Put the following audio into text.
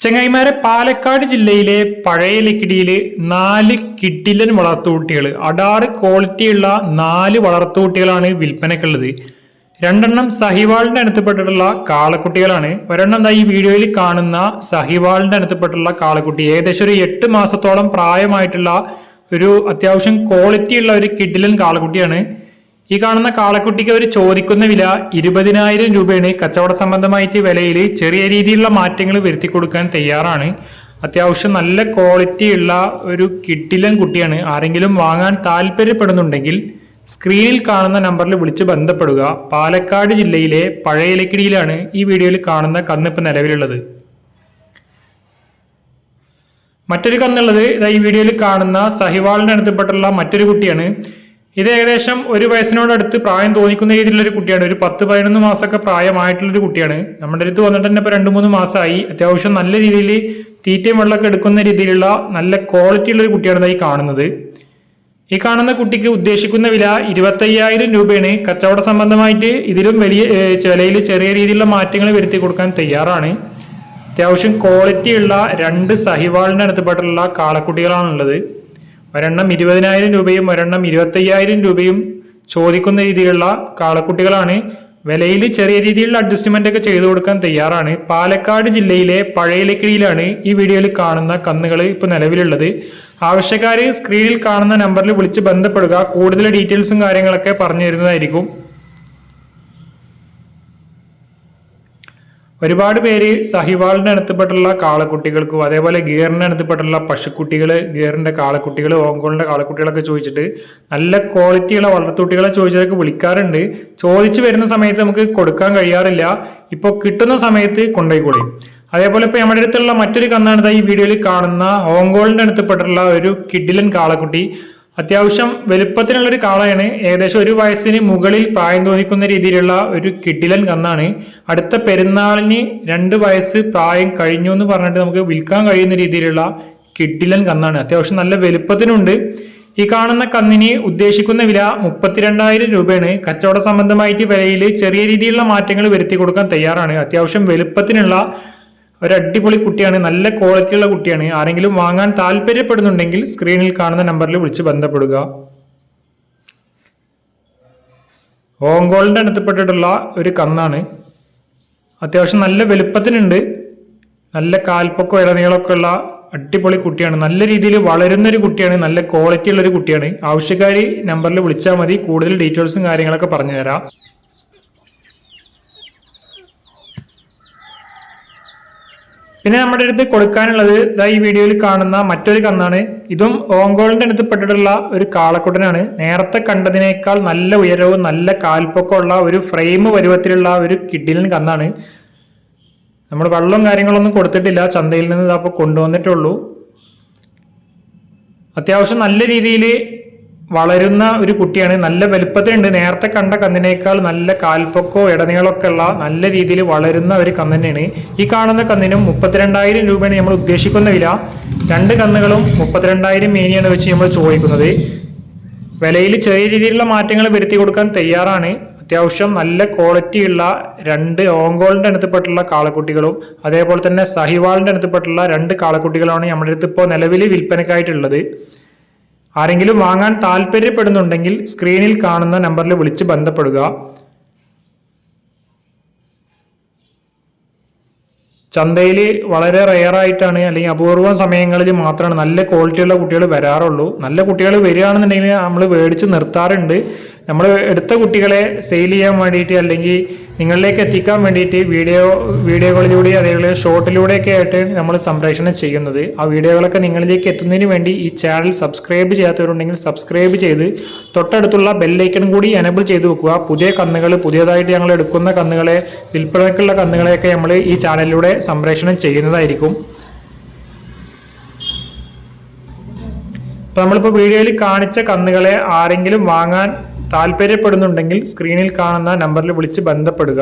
ചെങ്ങായിമാരെ പാലക്കാട് ജില്ലയിലെ പഴയ ലക്കിടിയിൽ നാല് കിഡിലൻ വളർത്തുകുട്ടികൾ അടാറ് ക്വാളിറ്റിയുള്ള നാല് വളർത്തുകുട്ടികളാണ് വിൽപ്പനക്കുള്ളത് രണ്ടെണ്ണം സഹിവാളിന്റെ അനത്തപ്പെട്ടിട്ടുള്ള കാളക്കുട്ടികളാണ്. ഒരെണ്ണം ഈ വീഡിയോയിൽ കാണുന്ന സഹിവാളിന്റെ അനത്തപ്പെട്ടുള്ള കാളക്കുട്ടി. ഏകദേശം ഒരു എട്ട് മാസത്തോളം പ്രായമായിട്ടുള്ള ഒരു അത്യാവശ്യം ക്വാളിറ്റിയുള്ള ഒരു കിഡിലൻ കാളക്കുട്ടിയാണ്. ഈ കാണുന്ന കാളക്കുട്ടിക്ക് അവർ ചോദിക്കുന്ന വില ഇരുപതിനായിരം രൂപയാണ്. കച്ചവട സംബന്ധമായിട്ട് വിലയിൽ ചെറിയ രീതിയിലുള്ള മാറ്റങ്ങൾ വരുത്തി കൊടുക്കാൻ തയ്യാറാണ്. അത്യാവശ്യം നല്ല ക്വാളിറ്റി ഉള്ള ഒരു കിട്ടിലൻ കുട്ടിയാണ്. ആരെങ്കിലും വാങ്ങാൻ താല്പര്യപ്പെടുന്നുണ്ടെങ്കിൽ സ്ക്രീനിൽ കാണുന്ന നമ്പറിൽ വിളിച്ച് ബന്ധപ്പെടുക. പാലക്കാട് ജില്ലയിലെ പഴയലക്കിടിയിലാണ് ഈ വീഡിയോയിൽ കാണുന്ന കന്നിപ്പ് നിലവിലുള്ളത്. മറ്റൊരു കന്നുള്ളത് ഈ വീഡിയോയിൽ കാണുന്ന സഹിവാളിന്റെ അടുത്തപ്പെട്ടുള്ള മറ്റൊരു കുട്ടിയാണ്. ഇത് ഏകദേശം ഒരു വയസ്സിനോടടുത്ത് പ്രായം തോന്നിക്കുന്ന രീതിയിലുള്ള ഒരു കുട്ടിയാണ്. ഒരു പത്ത് പതിനൊന്ന് മാസമൊക്കെ പ്രായമായിട്ടുള്ള ഒരു കുട്ടിയാണ്. നമ്മുടെ അടുത്ത് വന്നിട്ട് തന്നെ ഇപ്പൊ രണ്ട് മൂന്ന് മാസമായി. അത്യാവശ്യം നല്ല രീതിയിൽ തീറ്റയും വെള്ളമൊക്കെ എടുക്കുന്ന രീതിയിലുള്ള നല്ല ക്വാളിറ്റി ഉള്ള ഒരു കുട്ടിയാണ് ഈ കാണുന്നത്. ഈ കാണുന്ന കുട്ടിക്ക് ഉദ്ദേശിക്കുന്ന വില ഇരുപത്തയ്യായിരം രൂപയാണ്. കച്ചവട സംബന്ധമായിട്ട് ഇതിലും വലിയ വിലയിൽ ചെറിയ രീതിയിലുള്ള മാറ്റങ്ങൾ വരുത്തി കൊടുക്കാൻ തയ്യാറാണ്. അത്യാവശ്യം ക്വാളിറ്റി ഉള്ള രണ്ട് സഹിവാളിന്റെ അടുത്തപ്പെട്ടുള്ള കാളക്കുട്ടികളാണുള്ളത്. ഒരെണ്ണം ഇരുപതിനായിരം രൂപയും ഒരെണ്ണം ഇരുപത്തയ്യായിരം രൂപയും ചോദിക്കുന്ന രീതിയിലുള്ള കാളക്കുട്ടികളാണ്. വിലയിൽ ചെറിയ രീതിയിലുള്ള അഡ്ജസ്റ്റ്മെന്റ് ഒക്കെ ചെയ്തു കൊടുക്കാൻ തയ്യാറാണ്. പാലക്കാട് ജില്ലയിലെ പഴയലക്കിഴിയിലാണ് ഈ വീഡിയോയിൽ കാണുന്ന കന്നുകൾ ഇപ്പോൾ നിലവിലുള്ളത്. ആവശ്യക്കാര് സ്ക്രീനിൽ കാണുന്ന നമ്പറിൽ വിളിച്ച് ബന്ധപ്പെടുക. കൂടുതൽ ഡീറ്റെയിൽസും കാര്യങ്ങളൊക്കെ പറഞ്ഞു തരുന്നതായിരിക്കും ഒരുപാട് പേര് സഹിവാളിന്റെ അടുത്തപ്പെട്ടുള്ള കാളക്കുട്ടികൾക്കും അതേപോലെ ഗിയറിന്റെ അടുത്തപ്പെട്ടുള്ള പശുക്കുട്ടികൾ ഗിയറിന്റെ കാളക്കുട്ടികൾ ഓങ്കോളിന്റെ കാളക്കുട്ടികളൊക്കെ ചോദിച്ചിട്ട് നല്ല ക്വാളിറ്റിയുള്ള വളർത്തുകുട്ടികളെ ചോദിച്ചതൊക്കെ വിളിക്കാറുണ്ട്. ചോദിച്ചു വരുന്ന സമയത്ത് നമുക്ക് കൊടുക്കാൻ കഴിയാറില്ല. ഇപ്പോൾ കിട്ടുന്ന സമയത്ത് കൊണ്ടുപോയിക്കോളി. അതേപോലെ ഇപ്പൊ നമ്മുടെ അടുത്തുള്ള മറ്റൊരു കന്നാണ് ഈ വീഡിയോയിൽ കാണുന്ന ഓങ്കോളിന്റെ അടുത്തപ്പെട്ടുള്ള ഒരു കിഡിലൻ കാളക്കുട്ടി. അത്യാവശ്യം വലുപ്പത്തിനുള്ള ഒരു കാളയാണ്. ഏകദേശം ഒരു വയസ്സിന് മുകളിൽ പ്രായം തോന്നിക്കുന്ന രീതിയിലുള്ള ഒരു കിഡിലൻ കന്നാണ്. അടുത്ത പെരുന്നാളിന് രണ്ട് വയസ്സ് പ്രായം കഴിഞ്ഞു എന്ന് പറഞ്ഞിട്ട് നമുക്ക് വിൽക്കാൻ കഴിയുന്ന രീതിയിലുള്ള കിഡിലൻ കന്നാണ്. അത്യാവശ്യം നല്ല വലുപ്പത്തിനുണ്ട്. ഈ കാണുന്ന കന്നിന് ഉദ്ദേശിക്കുന്ന വില മുപ്പത്തിരണ്ടായിരം രൂപയാണ്. കച്ചവട സംബന്ധമായിട്ട് വിലയിൽ ചെറിയ രീതിയിലുള്ള മാറ്റങ്ങൾ വരുത്തി കൊടുക്കാൻ തയ്യാറാണ്. അത്യാവശ്യം വലുപ്പത്തിനുള്ള ഒരു അടിപൊളി കുട്ടിയാണ് നല്ല ക്വാളിറ്റിയുള്ള കുട്ടിയാണ്. ആരെങ്കിലും വാങ്ങാൻ താല്പര്യപ്പെടുന്നുണ്ടെങ്കിൽ സ്ക്രീനിൽ കാണുന്ന നമ്പറിൽ വിളിച്ച് ബന്ധപ്പെടുക. ഓങ്കോളിന്റെ അടുത്തപ്പെട്ടിട്ടുള്ള ഒരു കന്നാണ്. അത്യാവശ്യം നല്ല വലുപ്പത്തിനുണ്ട്. നല്ല കാൽപ്പൊക്കോ ഇടനീളമൊക്കെ ഉള്ള അടിപൊളി കുട്ടിയാണ്. നല്ല രീതിയിൽ വളരുന്ന ഒരു കുട്ടിയാണ് നല്ല ക്വാളിറ്റി ഉള്ള ഒരു കുട്ടിയാണ്. ആവശ്യക്കാരി നമ്പറിൽ വിളിച്ചാൽ മതി. കൂടുതൽ ഡീറ്റെയിൽസും കാര്യങ്ങളൊക്കെ പറഞ്ഞു പിന്നെ നമ്മുടെ അടുത്ത് കൊടുക്കാനുള്ളത് ഇതാ ഈ വീഡിയോയിൽ കാണുന്ന മറ്റൊരു കന്നാണ്. ഇതും ഓങ്കോളിന്റെ അടുത്ത് പെട്ടിട്ടുള്ള ഒരു കാളക്കുട്ടനാണ്. നേരത്തെ കണ്ടതിനേക്കാൾ നല്ല ഉയരവും നല്ല കാൽപ്പൊക്കമുള്ള ഒരു ഫ്രെയിം പരുവത്തിലുള്ള ഒരു കിഡിലൻ കന്നാണ്. നമ്മൾ വെള്ളവും കാര്യങ്ങളൊന്നും കൊടുത്തിട്ടില്ല. ചന്തയിൽ നിന്ന് ഇതപ്പോൾ കൊണ്ടുവന്നിട്ടുള്ളൂ. അത്യാവശ്യം നല്ല രീതിയിൽ വളരുന്ന ഒരു കുട്ടിയാണ്. നല്ല വലുപ്പത്തിലുണ്ട്. നേരത്തെ കണ്ട കന്നിനേക്കാൾ നല്ല കാൽപ്പൊക്കോ ഇടനീളമൊക്കെ ഉള്ള നല്ല രീതിയിൽ വളരുന്ന ഒരു കന്നിനാണ് ഈ കാണുന്ന കന്നിനും മുപ്പത്തിരണ്ടായിരം രൂപയാണ് നമ്മൾ ഉദ്ദേശിക്കുന്ന വില. രണ്ട് കന്നുകളും മുപ്പത്തിരണ്ടായിരം മീനിയാണ് വെച്ച് നമ്മൾ ചോദിക്കുന്നത്. വിലയിൽ ചെറിയ രീതിയിലുള്ള മാറ്റങ്ങൾ വരുത്തി കൊടുക്കാൻ തയ്യാറാണ്. അത്യാവശ്യം നല്ല ക്വാളിറ്റിയുള്ള രണ്ട് ഓങ്കോളിന്റെ അടുത്തപ്പെട്ടുള്ള കാളക്കുട്ടികളും അതേപോലെ തന്നെ സഹിവാളിന്റെ അടുത്തപ്പെട്ടുള്ള രണ്ട് കാളക്കുട്ടികളാണ് നമ്മുടെ അടുത്ത് ഇപ്പോൾ നിലവിൽ വിൽപ്പനക്കായിട്ടുള്ളത് ആരെങ്കിലും വാങ്ങാൻ താല്പര്യപ്പെടുന്നുണ്ടെങ്കിൽ സ്ക്രീനിൽ കാണുന്ന നമ്പറിൽ വിളിച്ച് ബന്ധപ്പെടുക. ചന്തയിൽ വളരെ റെയർ ആയിട്ടാണ് അല്ലെങ്കിൽ അപൂർവം സമയങ്ങളിൽ മാത്രമാണ് നല്ല ക്വാളിറ്റിയുള്ള കുട്ടികൾ വരാറുള്ളൂ. നല്ല കുട്ടികൾ വരികയാണെന്നുണ്ടെങ്കിൽ നമ്മൾ മേടിച്ച് നിർത്താറുണ്ട്. നമ്മൾ എടുത്ത കുട്ടികളെ സെയിൽ ചെയ്യാൻ വേണ്ടിയിട്ട് അല്ലെങ്കിൽ നിങ്ങളിലേക്ക് എത്തിക്കാൻ വേണ്ടിയിട്ട് വീഡിയോ വീഡിയോകളിലൂടെ അതേപോലെ ഷോർട്ടിലൂടെയൊക്കെ ആയിട്ട് നമ്മൾ സംപ്രേഷണം ചെയ്യുന്നത്. ആ വീഡിയോകളൊക്കെ നിങ്ങളിലേക്ക് എത്തുന്നതിന് വേണ്ടി ഈ ചാനൽ സബ്സ്ക്രൈബ് ചെയ്യാത്തവരുണ്ടെങ്കിൽ സബ്സ്ക്രൈബ് ചെയ്ത് തൊട്ടടുത്തുള്ള ബെല്ലൈക്കൺ കൂടി എനബിൾ ചെയ്ത് വെക്കുക. പുതിയ കന്നുകൾ പുതിയതായിട്ട് ഞങ്ങൾ എടുക്കുന്ന കന്നുകളെ വിൽപ്പനക്കുള്ള കന്നുകളെയൊക്കെ നമ്മൾ ഈ ചാനലിലൂടെ സംപ്രേഷണം ചെയ്യുന്നതായിരിക്കും. അപ്പോൾ നമ്മളിപ്പോൾ വീഡിയോയിൽ കാണിച്ച കന്നുകളെ ആരെങ്കിലും വാങ്ങാൻ താല്പര്യപ്പെടുന്നുണ്ടെങ്കിൽ സ്ക്രീനിൽ കാണുന്ന നമ്പറിൽ വിളിച്ച് ബന്ധപ്പെടുക.